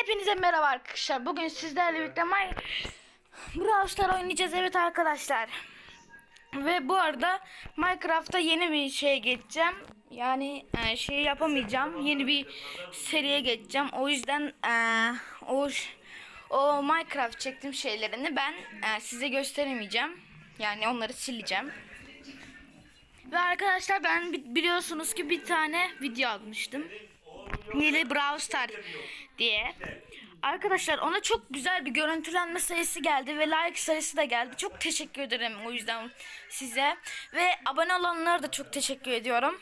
Hepinize merhaba arkadaşlar. Bugün sizlerle birlikte My Brawl Stars oynayacağız evet arkadaşlar. Ve bu arada Minecraft'ta yeni bir şey geçeceğim. Yani e, şey yapamayacağım. Yeni bir seriye geçeceğim. O yüzden e, o o Minecraft çektiğim şeylerini ben e, size gösteremeyeceğim. Yani onları sileceğim. Ve arkadaşlar ben bi- biliyorsunuz ki bir tane video almıştım. Yeni Brawl Star diye. Arkadaşlar ona çok güzel bir görüntülenme sayısı geldi ve like sayısı da geldi. Çok teşekkür ederim o yüzden size. Ve abone olanlara da çok teşekkür ediyorum.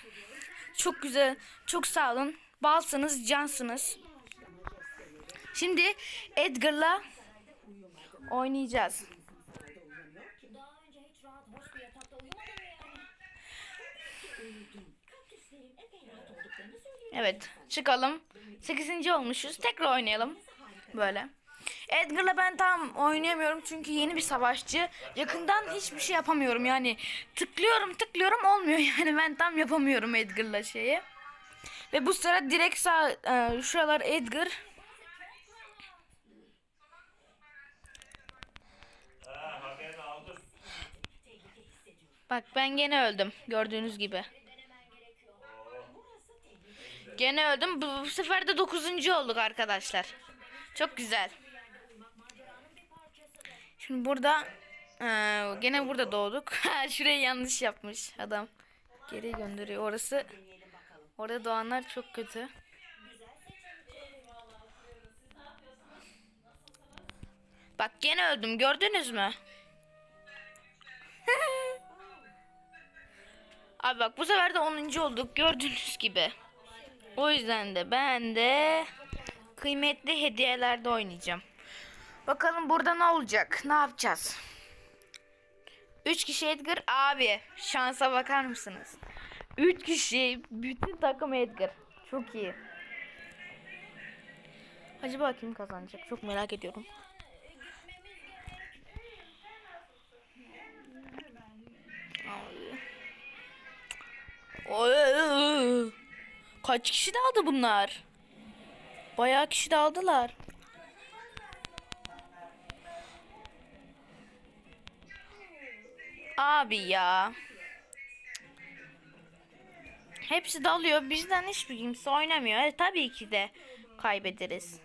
Çok güzel, çok sağ olun. Balsınız, cansınız. Şimdi Edgar'la oynayacağız. Evet çıkalım. 8. olmuşuz. Tekrar oynayalım. Böyle. Edgar'la ben tam oynayamıyorum çünkü yeni bir savaşçı. Yakından hiçbir şey yapamıyorum yani. Tıklıyorum tıklıyorum olmuyor yani ben tam yapamıyorum Edgar'la şeyi. Ve bu sıra direkt sağ e, şuralar Edgar. Bak ben gene öldüm gördüğünüz gibi. Gene öldüm. Bu, bu sefer de 9. olduk arkadaşlar. Çok güzel. Şimdi burada eee, gene burada doğduk. Şurayı yanlış yapmış adam. Geri gönderiyor. Orası orada doğanlar çok kötü. Bak gene öldüm. Gördünüz mü? Abi bak bu sefer de 10. olduk gördüğünüz gibi. O yüzden de ben de kıymetli hediyelerde oynayacağım. Bakalım burada ne olacak? Ne yapacağız? 3 kişi Edgar abi. Şansa bakar mısınız? 3 kişi bütün takım Edgar. Çok iyi. Acaba kim kazanacak? Çok merak ediyorum. Oy. Kaç kişi de aldı bunlar? Bayağı kişi de aldılar. Abi ya. Hepsi dalıyor. Bizden hiçbir kimse oynamıyor. E, tabii ki de kaybederiz.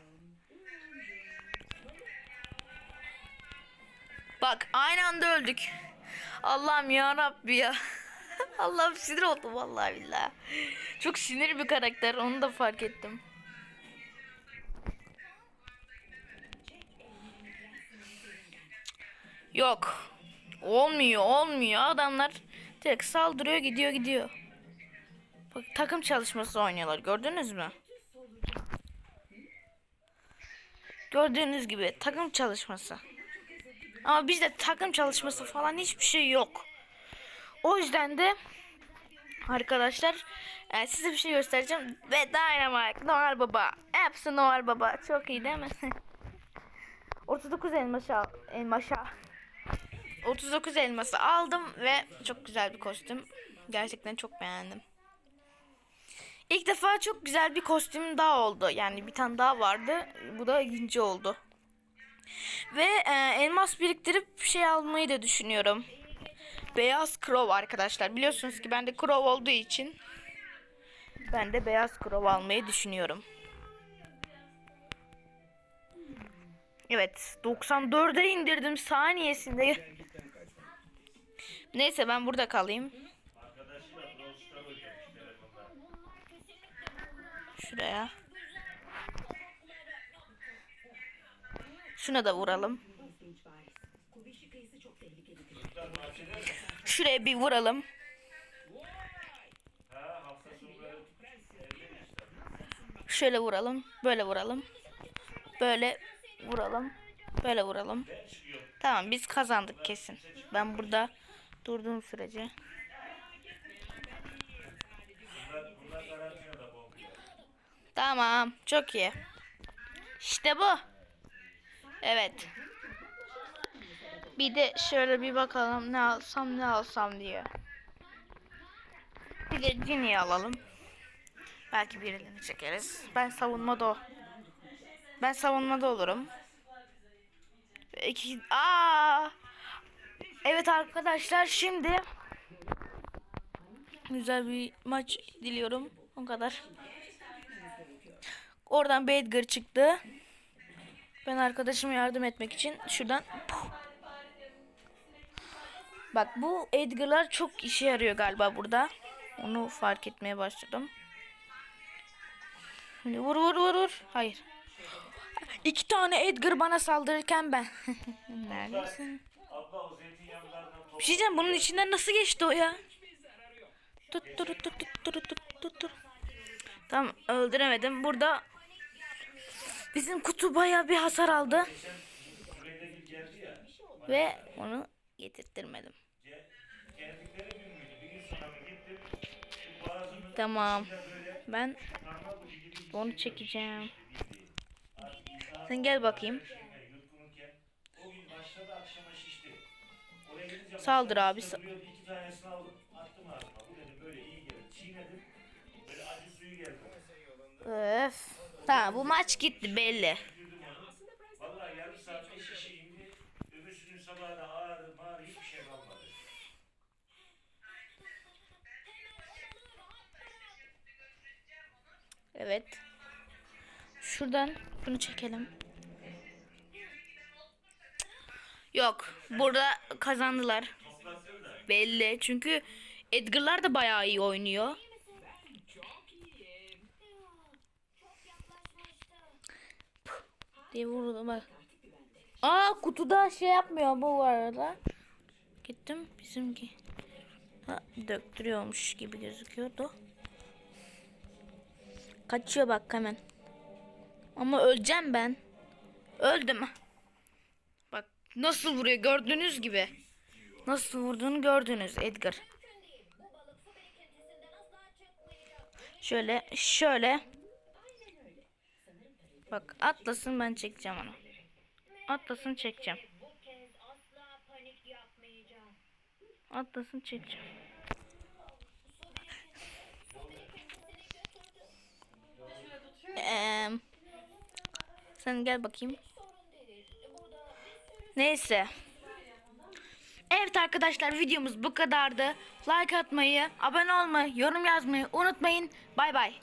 Bak aynı anda öldük. Allah'ım ya Rabbi ya. Allah'ım sinir oldum vallahi billahi. Çok sinir bir karakter onu da fark ettim. Yok. Olmuyor olmuyor adamlar direkt saldırıyor gidiyor gidiyor. Bak takım çalışması oynuyorlar gördünüz mü? Gördüğünüz gibi takım çalışması. Ama bizde takım çalışması falan hiçbir şey yok. O yüzden de arkadaşlar e, size bir şey göstereceğim. Ve Dynamite, Noel Baba. Hepsi Noel Baba. Çok iyi değil mi? 39 elmaşa, elmaşa. 39 elması aldım ve çok güzel bir kostüm. Gerçekten çok beğendim. İlk defa çok güzel bir kostüm daha oldu. Yani bir tane daha vardı. Bu da ikinci oldu. Ve e, elmas biriktirip şey almayı da düşünüyorum. Beyaz Crow arkadaşlar. Biliyorsunuz ki bende Crow olduğu için ben de beyaz Crow almayı düşünüyorum. Evet 94'e indirdim saniyesinde. Neyse ben burada kalayım. Şuraya. Şuna da vuralım. Şuraya bir vuralım. Şöyle vuralım. Böyle vuralım. Böyle vuralım. Böyle vuralım. Tamam biz kazandık kesin. Ben burada durduğum sürece. Tamam. Çok iyi. İşte bu. Evet. Bir de şöyle bir bakalım ne alsam ne alsam diye. Bir de Ginny alalım. Belki birilerini çekeriz. Ben savunmada o. Ben savunmada olurum. İki... Aa! Evet arkadaşlar şimdi güzel bir maç diliyorum. O kadar. Oradan bir Edgar çıktı. Ben arkadaşıma yardım etmek için şuradan Puh. Bak bu Edgar'lar çok işe yarıyor galiba burada. Onu fark etmeye başladım. Vur vur vur vur. Hayır. İki tane Edgar bana saldırırken ben. Neredesin? Bir şey diyeceğim bunun içinden nasıl geçti o ya? Tut tut tut tut tut tut tut tut. Tamam öldüremedim. Burada bizim kutu baya bir hasar aldı. Ve onu getirttirmedim. Tamam. Ben onu çekeceğim. Sen gel bakayım. Saldır abi, sa-. Öf. Tamam bu maç gitti belli. Vallahi yarım saatte şişe indi. Öbürsü gün Evet. Şuradan bunu çekelim. Yok. Burada kazandılar. Belli. Çünkü Edgar'lar da bayağı iyi oynuyor. diye vurdu bak. Aa kutuda şey yapmıyor bu arada. Gittim bizimki. Ha, döktürüyormuş gibi gözüküyordu. Kaçıyor bak hemen. Ama öleceğim ben. Öldüm. Bak nasıl vuruyor gördüğünüz gibi. Nasıl vurduğunu gördünüz Edgar. Şöyle şöyle. Bak atlasın ben çekeceğim onu. Atlasın çekeceğim. Atlasın çekeceğim. Sen gel bakayım. Neyse. Evet arkadaşlar videomuz bu kadardı. Like atmayı, abone olmayı, yorum yazmayı unutmayın. Bay bay.